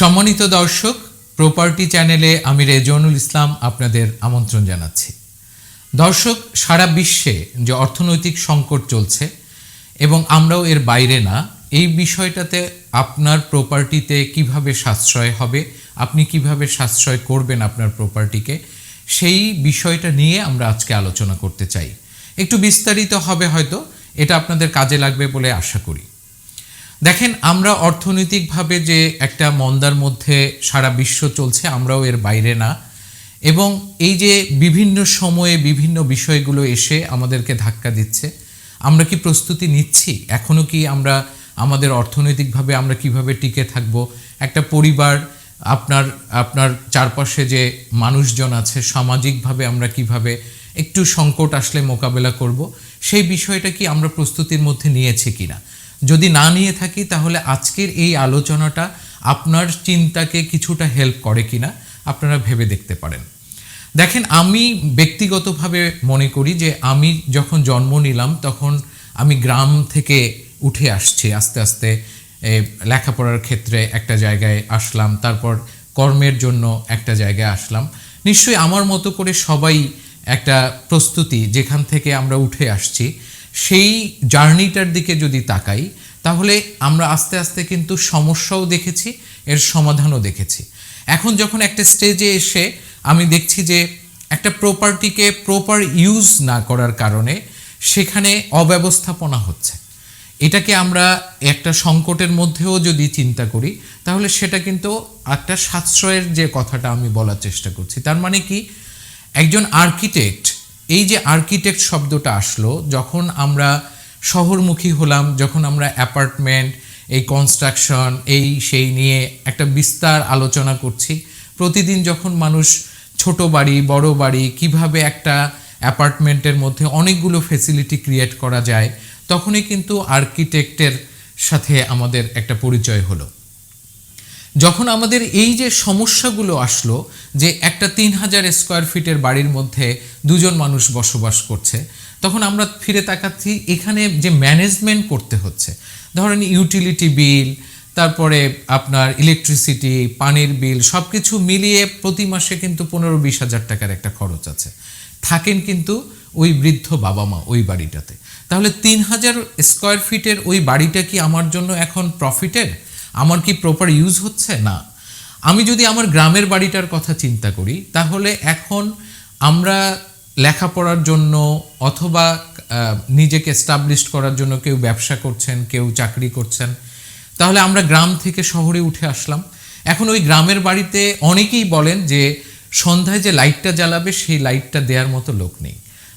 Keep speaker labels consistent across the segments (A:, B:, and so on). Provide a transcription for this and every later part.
A: সম্মানিত দর্শক প্রপার্টি চ্যানেলে আমি রেজনুল ইসলাম আপনাদের আমন্ত্রণ জানাচ্ছি। দর্শক, সারা বিশ্বে যে অর্থনৈতিক সংকট চলছে এবং আমরাও এর বাইরে না, এই বিষয়টাতে আপনার প্রপার্টিতে কীভাবে সাশ্রয় হবে, আপনি কীভাবে সাশ্রয় করবেন আপনার প্রপার্টিকে সেই বিষয়টা নিয়ে আমরা আজকে আলোচনা করতে চাই। একটু বিস্তারিত হবে হয়তো, এটা আপনাদের কাজে লাগবে বলে আশা করি। দেখেন, আমরা অর্থনৈতিকভাবে যে একটা মন্দার মধ্যে সারা বিশ্ব চলছে, আমরাও এর বাইরে না। এবং এই যে বিভিন্ন সময়ে বিভিন্ন বিষয়গুলো এসে আমাদেরকে ধাক্কা দিচ্ছে, আমরা কি প্রস্তুতি নিচ্ছি? এখনও কি আমরা আমাদের অর্থনৈতিকভাবে আমরা কীভাবে টিকে থাকব? একটা পরিবার, আপনার আপনার চারপাশে যে মানুষজন আছে, সামাজিকভাবে আমরা কীভাবে একটু সংকট আসলে মোকাবেলা করব? সেই বিষয়টা কি আমরা প্রস্তুতির মধ্যে নিয়েছি কিনা? যদি না নিয়ে থাকি, তাহলে আজকের এই আলোচনাটা আপনার চিন্তাকে কিছুটা হেল্প করে কিনা আপনারা ভেবে দেখতে পারেন। দেখেন, আমি ব্যক্তিগতভাবে মনে করি যে আমি যখন জন্ম নিলাম, তখন আমি গ্রাম থেকে উঠে আসছি, আস্তে আস্তে লেখাপড়ার ক্ষেত্রে একটা জায়গায় আসলাম, তারপর কর্মের জন্য একটা জায়গায় আসলাম। নিশ্চয়ই আমার মতো করে সবাই একটা প্রস্তুতি যেখান থেকে আমরা উঠে আসছি। সেই জার্নিটার দিকে যদি তাকাই, তাহলে আমরা আস্তে আস্তে কিন্তু সমস্যাও দেখেছি, এর সমাধানও দেখেছি। এখন যখন একটা স্টেজে এসে আমি দেখছি যে একটা প্রপার্টিকে প্রপার ইউজ না করার কারণে সেখানে অব্যবস্থাপনা হচ্ছে। এটাকে আমরা একটা সংকটের মধ্যেও যদি চিন্তা করি, তাহলে সেটা কিন্তু একটা সাশ্রয়ের যে কথাটা আমি বলার চেষ্টা করছি, তার মানে কি? একজন আর্কিটেক্ট এই যে আর্কিটেক্ট শব্দটা আসলো, যখন আমরা শহরমুখী হলাম, যখন আমরা অ্যাপার্টমেন্ট এই কনস্ট্রাকশন এই সেই নিয়ে একটা বিস্তার আলোচনা করছি, প্রতিদিন যখন মানুষ ছোট বাড়ি, বড় বাড়ি, কীভাবে একটা অ্যাপার্টমেন্টের মধ্যে অনেকগুলো ফেসিলিটি ক্রিয়েট করা যায়, তখনই কিন্তু আর্কিটেক্টের সাথে আমাদের একটা পরিচয় হলো। যখন আমাদের এই যে সমস্যাগুলো আসলো, যে একটা তিন হাজার স্কোয়ার ফিটের বাড়ির মধ্যে দুজন মানুষ বসবাস করছে, তখন আমরা ফিরে তাকাচ্ছি, এখানে যে ম্যানেজমেন্ট করতে হচ্ছে। ধরেন ইউটিলিটি বিল তারপরে আপনার ইলেকট্রিসিটি পানির বিল সব কিছু মিলিয়ে প্রতি মাসে কিন্তু পনেরো বিশ হাজার টাকার একটা খরচ আছে। থাকেন কিন্তু ওই বৃদ্ধ বাবা মা ওই বাড়িটাতে। তাহলে তিন হাজার স্কোয়ার ফিটের ওই বাড়িটা কি আমার জন্য এখন প্রফিটের আমার কি প্রপার ইউজ হচ্ছে? না। আমি যদি আমার গ্রামের বাড়িটার কথা চিন্তা করি, তাহলে এখন আমরা লেখাপড়ার জন্য অথবা নিজেকে এস্টাবলিশ করার জন্য কেউ ব্যবসা করছেন, কেউ চাকরি করছেন, তাহলে আমরা গ্রাম থেকে শহরে উঠে আসলাম। এখন ওই গ্রামের বাড়িতে অনেকেই বলেন যে, সন্ধ্যায় যে লাইটটা জ্বালাবে, সেই লাইটটা দেওয়ার মতো লোক নেই।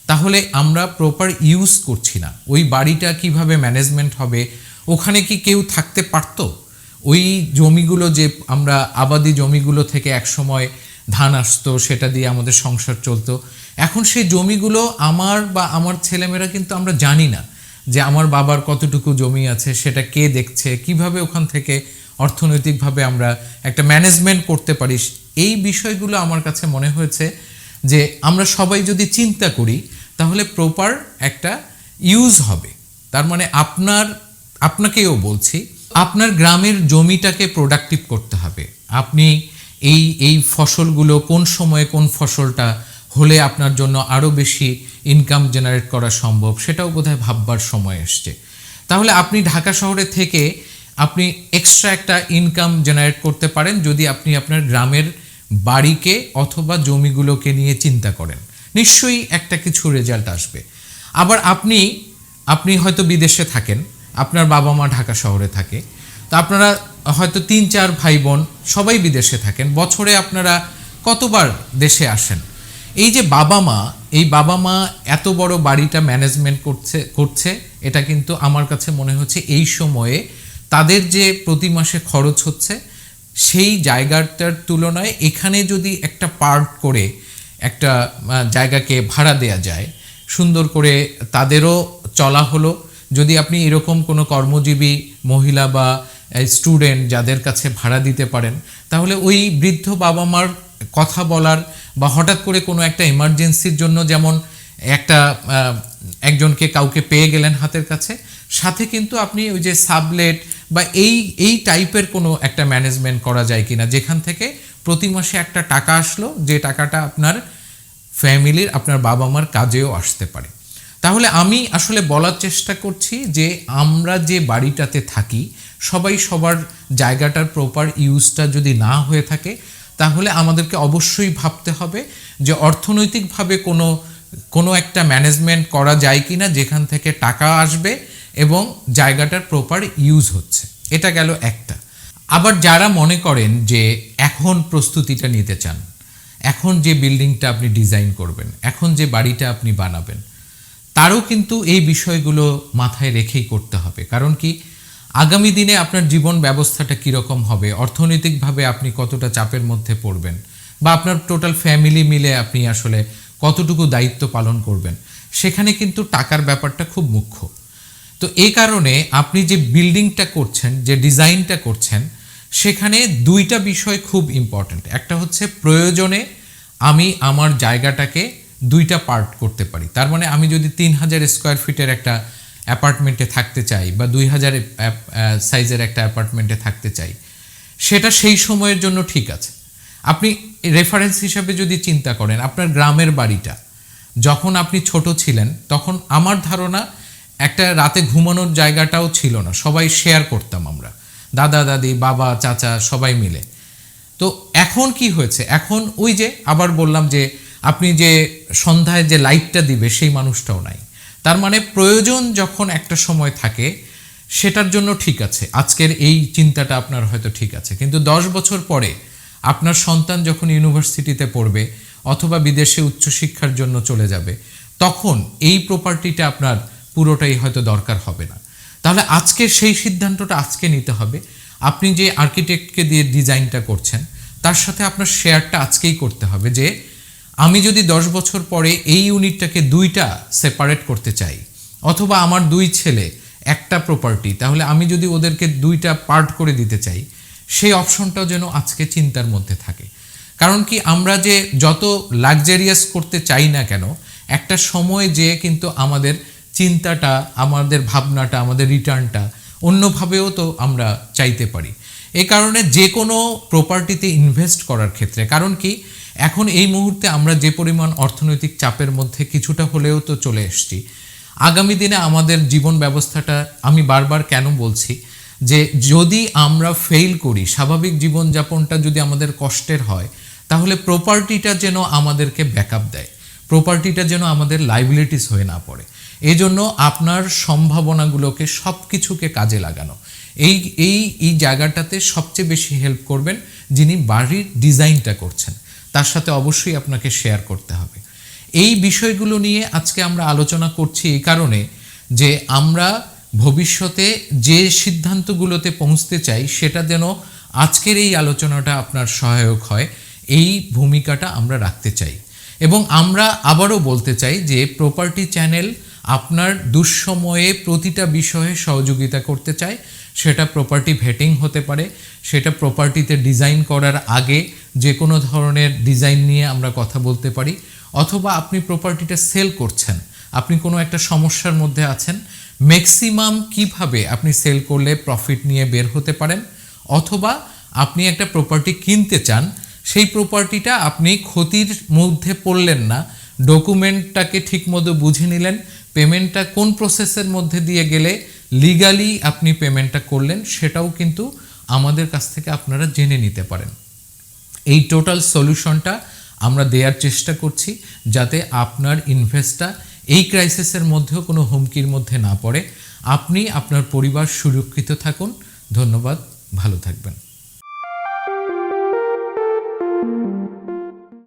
A: তাহলে আমরা প্রপার ইউজ করছি না। ওই বাড়িটা কীভাবে ম্যানেজমেন্ট হবে? ওখানে কি কেউ থাকতে পারতো? ওই জমিগুলো যে আমরা আবাদি জমিগুলো থেকে একসময় ধান আসতো, সেটা দিয়ে আমাদের সংসার চলতো। এখন সেই জমিগুলো আমার বা আমার ছেলেমেয়েরা কিন্তু আমরা জানি না যে আমার বাবার কতটুকু জমি আছে, সেটা কে দেখছে, কীভাবে ওখান থেকে অর্থনৈতিকভাবে আমরা একটা ম্যানেজমেন্ট করতে পারি। এই বিষয়গুলো আমার কাছে মনে হয়েছে যে আমরা সবাই যদি চিন্তা করি, তাহলে প্রপার একটা ইউজ হবে। তার মানে আপনার, আপনাকেও বলছি আপনার গ্রামের জমিটাকে প্রোডাক্টিভ করতে হবে। আপনি এই এই ফসলগুলো কোন সময়ে কোন ফসলটা হলে আপনার জন্য আরও বেশি ইনকাম জেনারেট করা সম্ভব, সেটাও বোধহয় ভাববার সময় এসছে। তাহলে আপনি ঢাকা শহরে থেকে আপনি এক্সট্রা একটা ইনকাম জেনারেট করতে পারেন যদি আপনি আপনার গ্রামের বাড়িকে অথবা জমিগুলোকে নিয়ে চিন্তা করেন। নিশ্চয়ই একটা কিছু রেজাল্ট আসবে। আবার আপনি আপনি হয়তো বিদেশে থাকেন আপনার বাবা মা ঢাকা শহরে থাকে। তো আপনারা হয়তো তিন, চার ভাই বোন সবাই বিদেশে থাকেন। বছরে আপনারা কতবার দেশে আসেন? এই যে বাবা মা, এই বাবা মা এত বড় বাড়িটা ম্যানেজমেন্ট করছে করছে, এটা কিন্তু আমার কাছে মনে হচ্ছে এই সময়ে তাদের যে প্রতি মাসে খরচ হচ্ছে, সেই জায়গাটার তুলনায় এখানে যদি একটা পার্ট করে, একটা জায়গাকে ভাড়া দেয়া যায়, সুন্দর করে তাদেরও চলা হলো যদি আপনি এরকম কোনো কর্মজীবী মহিলা বা স্টুডেন্ট যাদের কাছে ভাড়া দিতে পারেন, তাহলে ওই বৃদ্ধ বাবা মার কথা বলার বা হঠাৎ করে কোনো একটা এমার্জেন্সির জন্য যেমন একটা একজনকে কাউকে পেয়ে গেলেন হাতের কাছে, সাথে কিন্তু আপনি ওই যে সাবলেট বা এই এই টাইপের কোনো একটা ম্যানেজমেন্ট করা যায় কিনা, যেখান থেকে প্রতি মাসে একটা টাকা আসলো, যে টাকাটা আপনার ফ্যামিলির আপনার বাবা মার কাজেও আসতে পারে। তাহলে আমি আসলে বলার চেষ্টা করছি যে আমরা যে বাড়িটাতে থাকি, সবাই সবার জায়গাটার প্রপার ইউজটা যদি না হয়ে থাকে, তাহলে আমাদেরকে অবশ্যই ভাবতে হবে যে অর্থনৈতিকভাবে কোনো কোনো একটা ম্যানেজমেন্ট করা যায় কি না যেখান থেকে টাকা আসবে এবং জায়গাটার প্রপার ইউজ হচ্ছে। এটা গেল একটা। আবার যারা মনে করেন যে এখন প্রস্তুতিটা নিতে চান, এখন যে বিল্ডিংটা আপনি ডিজাইন করবেন, এখন যে বাড়িটা আপনি বানাবেন তারও কিন্তু এই বিষয়গুলো মাথায় রেখেই করতে হবে। কারণ কি, আগামী দিনে আপনার জীবন ব্যবস্থাটা কীরকম হবে, অর্থনৈতিকভাবে আপনি কতটা চাপের মধ্যে পড়বেন, বা আপনার টোটাল ফ্যামিলি মিলে আপনি আসলে কতটুকু দায়িত্ব পালন করবেন, সেখানে কিন্তু টাকার ব্যাপারটা খুব মুখ্য। তো এই কারণে আপনি যে বিল্ডিংটা করছেন, যে ডিজাইনটা করছেন, সেখানে দুইটা বিষয় খুব ইম্পর্ট্যান্ট একটা হচ্ছে প্রয়োজনে আমি আমার জায়গাটাকে দুইটা পার্ট করতে পারি। তার মানে আমি যদি তিন হাজার স্কোয়ার ফিটের একটা অ্যাপার্টমেন্টে থাকতে চাই বা দুই হাজার সাইজের একটা অ্যাপার্টমেন্টে থাকতে চাই, সেটা সেই সময়ের জন্য ঠিক আছে। আপনি রেফারেন্স হিসাবে যদি চিন্তা করেন, আপনার গ্রামের বাড়িটা, যখন আপনি ছোট ছিলেন, তখন আমার ধারণা একটা রাতে ঘুমানোর জায়গাটাও ছিল না। সবাই শেয়ার করতাম আমরা। দাদা, দাদি, বাবা, চাচা, সবাই মিলে। তো এখন কি হয়েছে? এখন ওই যে আবার বললাম যে আপনি যে সন্ধ্যায় যে লাইটটা দিবে সেই মানুষটাও নাই। তার মানে প্রয়োজন যখন একটা সময় থাকে, সেটার জন্য ঠিক আছে। আজকের এই চিন্তাটা আপনার হয়তো ঠিক আছে। কিন্তু দশ বছর পরে আপনার সন্তান যখন ইউনিভার্সিটিতে পড়বে অথবা বিদেশে উচ্চশিক্ষার জন্য চলে যাবে, তখন এই প্রপার্টিটা আপনার পুরোটাই হয়তো দরকার হবে না। তাহলে আজকে সেই সিদ্ধান্তটা আজকে নিতে হবে। আপনি যে আর্কিটেক্টকে দিয়ে ডিজাইনটা করছেন, তার সাথে আপনার শেয়ারটা আজকেই করতে হবে যে আমি যদি দশ বছর পরে এই ইউনিটটাকে দুইটা সেপারেট করতে চাই, অথবা আমার দুই ছেলে, একটা প্রপার্টি তাহলে আমি যদি ওদেরকে দুইটা পার্ট করে দিতে চাই, সেই অপশনটাও যেন আজকে চিন্তার মধ্যে থাকে। কারণ কি আমরা যে যত লাক্সারিয়াস করতে চাই না কেন, একটা সময় যে কিন্তু আমাদের চিন্তাটা, আমাদের ভাবনাটা, আমাদের রিটার্নটা অন্যভাবেও তো আমরা চাইতে পারি। এ কারণে যে কোনো প্রপার্টিতে ইনভেস্ট করার ক্ষেত্রে, কারণ কি এখন এই মুহূর্তে আমরা যে পরিমাণ অর্থনৈতিক চাপের মধ্যে কিছুটা হলেও তো চলে এসছি। আগামী দিনে আমাদের জীবন ব্যবস্থাটা, আমি বারবার কেন বলছি, যে যদি আমরা ফেল করি, স্বাভাবিক জীবনযাপনটা যদি আমাদের কষ্টের হয়, তাহলে প্রপার্টিটা যেন আমাদেরকে ব্যাকআপ দেয়। প্রপার্টিটা যেন আমাদের লাইবিলিটিস হয়ে না পড়ে। এই জন্য আপনার সম্ভাবনাগুলোকে সব কিছুকে কাজে লাগানো। এই এই এই জায়গাটাতে সবচেয়ে বেশি হেল্প করবেন যিনি বাড়ির ডিজাইনটা করছেন। তার সাথে অবশ্যই আপনাকে শেয়ার করতে হবে। এই বিষয়গুলো নিয়ে আজকে আমরা আলোচনা করছি এই কারণে যে আমরা ভবিষ্যতে যে সিদ্ধান্তগুলোতে পৌঁছতে চাই, সেটা যেন আজকের এই আলোচনাটা আপনার সহায়ক হয়। এই ভূমিকাটা আমরা রাখতে চাই। এবং আমরা আবারও বলতে চাই যে প্রপার্টি চ্যানেল আপনার দুঃসময়ে প্রতিটা বিষয়ে সহযোগিতা করতে চায়, সেটা প্রপার্টি ভেটিং হতে পারে, সেটা প্রপার্টিতে ডিজাইন করার আগে যে কোনো ধরনের ডিজাইন নিয়ে আমরা কথা বলতে পারি, অথবা আপনি প্রপার্টিটা সেল করছেন, আপনি কোনো একটা সমস্যার মধ্যে আছেন ম্যাক্সিমাম কীভাবে আপনি সেল করলে প্রফিট নিয়ে বের হতে পারেন, অথবা আপনি একটা প্রপার্টি কিনতে চান, সেই প্রপার্টিটা আপনি ক্ষতির মধ্যে পড়লেন না ডকুমেন্টটাকে ঠিকমতো বুঝে নিলেন পেমেন্টটা কোন প্রসেসের মধ্যে দিয়ে গেলে লিগালি আপনি পেমেন্টটা করলেন সেটাও কিন্তু আমাদের কাছ থেকে আপনারা জেনে নিতে পারেন। এই টোটাল সলিউশনটা আমরা দেওয়ার চেষ্টা করছি যাতে আপনার ইনভেস্টটা এই ক্রাইসিসের মধ্যেও কোনো হুমকির মধ্যে না পড়ে। আপনি আপনার পরিবার সুরক্ষিত থাকুন। ধন্যবাদ। ভালো থাকবেন।